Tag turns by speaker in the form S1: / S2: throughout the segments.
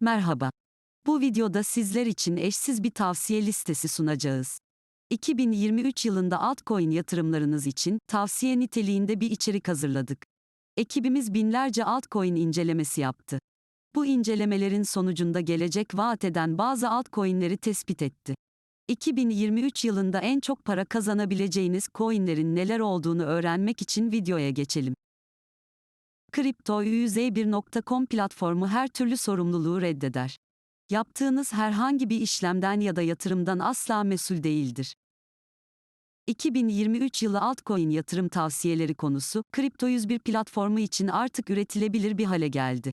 S1: Merhaba. Bu videoda sizler için eşsiz bir tavsiye listesi sunacağız. 2023 yılında altcoin yatırımlarınız için tavsiye niteliğinde bir içerik hazırladık. Ekibimiz binlerce altcoin incelemesi yaptı. Bu incelemelerin sonucunda gelecek vaat eden bazı altcoin'leri tespit etti. 2023 yılında en çok para kazanabileceğiniz coin'lerin neler olduğunu öğrenmek için videoya geçelim. Crypto101.com platformu her türlü sorumluluğu reddeder. Yaptığınız herhangi bir işlemden ya da yatırımdan asla mesul değildir. 2023 yılı altcoin yatırım tavsiyeleri konusu, Crypto101 platformu için artık üretilebilir bir hale geldi.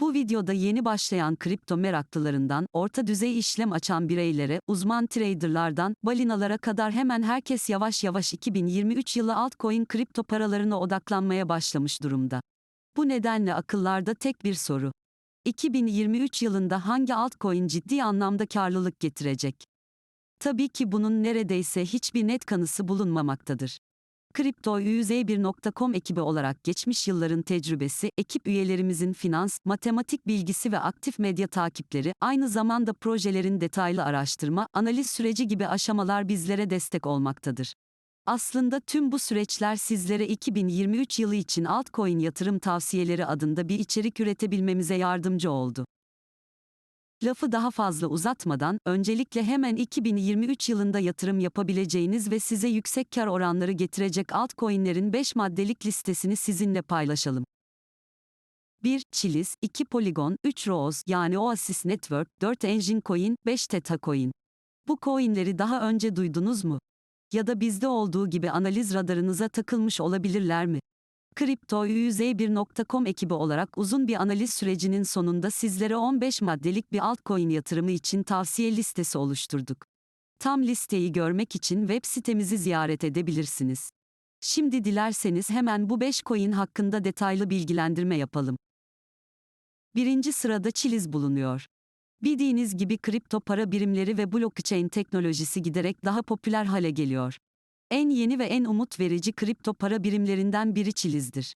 S1: Bu videoda yeni başlayan kripto meraklılarından, orta düzey işlem açan bireylere, uzman traderlardan, balinalara kadar hemen herkes yavaş yavaş 2023 yılı altcoin kripto paralarına odaklanmaya başlamış durumda. Bu nedenle akıllarda tek bir soru. 2023 yılında hangi altcoin ciddi anlamda karlılık getirecek? Tabii ki bunun neredeyse hiçbir net kanısı bulunmamaktadır. Crypto101.com ekibi olarak geçmiş yılların tecrübesi, ekip üyelerimizin finans, matematik bilgisi ve aktif medya takipleri, aynı zamanda projelerin detaylı araştırma, analiz süreci gibi aşamalar bizlere destek olmaktadır. Aslında tüm bu süreçler sizlere 2023 yılı için altcoin yatırım tavsiyeleri adında bir içerik üretebilmemize yardımcı oldu. Lafı daha fazla uzatmadan, öncelikle hemen 2023 yılında yatırım yapabileceğiniz ve size yüksek kar oranları getirecek altcoin'lerin 5 maddelik listesini sizinle paylaşalım. 1. Chiliz, 2. Polygon, 3. Rose yani Oasis Network, 4. Engine Coin, 5. Theta Coin. Bu coin'leri daha önce duydunuz mu? Ya da bizde olduğu gibi analiz radarınıza takılmış olabilirler mi? Crypto101.com ekibi olarak uzun bir analiz sürecinin sonunda sizlere 15 maddelik bir altcoin yatırımı için tavsiye listesi oluşturduk. Tam listeyi görmek için web sitemizi ziyaret edebilirsiniz. Şimdi dilerseniz hemen bu 5 coin hakkında detaylı bilgilendirme yapalım. Birinci sırada Chiliz bulunuyor. Bildiğiniz gibi kripto para birimleri ve blockchain teknolojisi giderek daha popüler hale geliyor. En yeni ve en umut verici kripto para birimlerinden biri Chiliz'dir.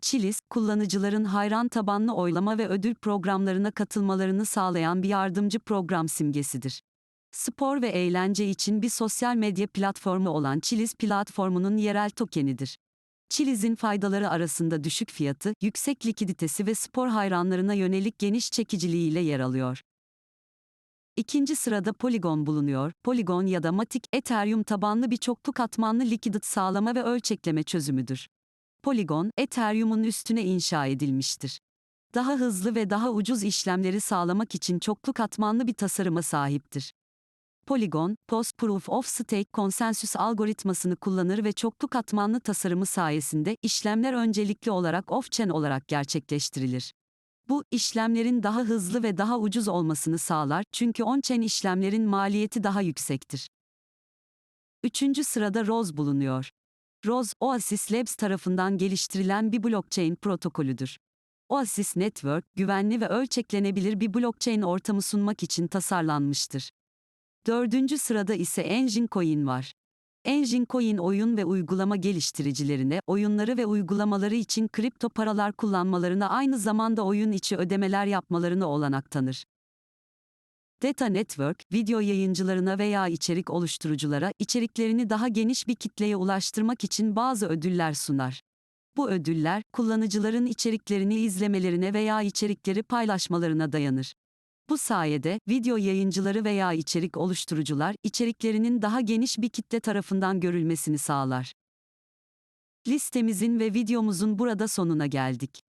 S1: Chiliz, kullanıcıların hayran tabanlı oylama ve ödül programlarına katılmalarını sağlayan bir yardımcı program simgesidir. Spor ve eğlence için bir sosyal medya platformu olan Chiliz platformunun yerel tokenidir. Chiliz'in faydaları arasında düşük fiyatı, yüksek likiditesi ve spor hayranlarına yönelik geniş çekiciliğiyle yer alıyor. İkinci sırada Polygon bulunuyor. Polygon ya da Matic, Ethereum tabanlı bir çoklu katmanlı likidit sağlama ve ölçekleme çözümüdür. Polygon, Ethereum'un üstüne inşa edilmiştir. Daha hızlı ve daha ucuz işlemleri sağlamak için çoklu katmanlı bir tasarıma sahiptir. Polygon, Post Proof of Stake konsensüs algoritmasını kullanır ve çoklu katmanlı tasarımı sayesinde işlemler öncelikli olarak off-chain olarak gerçekleştirilir. Bu, işlemlerin daha hızlı ve daha ucuz olmasını sağlar çünkü on-chain işlemlerin maliyeti daha yüksektir. Üçüncü sırada Rose bulunuyor. Rose, Oasis Labs tarafından geliştirilen bir blockchain protokolüdür. Oasis Network, güvenli ve ölçeklenebilir bir blockchain ortamı sunmak için tasarlanmıştır. Dördüncü sırada ise Engine Coin var. Engine Coin oyun ve uygulama geliştiricilerine, oyunları ve uygulamaları için kripto paralar kullanmalarına aynı zamanda oyun içi ödemeler yapmalarına olanak tanır. Data Network, video yayıncılarına veya içerik oluşturuculara içeriklerini daha geniş bir kitleye ulaştırmak için bazı ödüller sunar. Bu ödüller, kullanıcıların içeriklerini izlemelerine veya içerikleri paylaşmalarına dayanır. Bu sayede video yayıncıları veya içerik oluşturucular içeriklerinin daha geniş bir kitle tarafından görülmesini sağlar. Listemizin ve videomuzun burada sonuna geldik.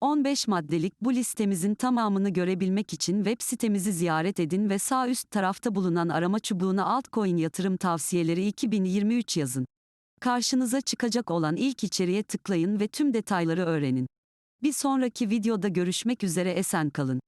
S1: 15 maddelik bu listemizin tamamını görebilmek için web sitemizi ziyaret edin ve sağ üst tarafta bulunan arama çubuğuna altcoin yatırım tavsiyeleri 2023 yazın. Karşınıza çıkacak olan ilk içeriğe tıklayın ve tüm detayları öğrenin. Bir sonraki videoda görüşmek üzere esen kalın.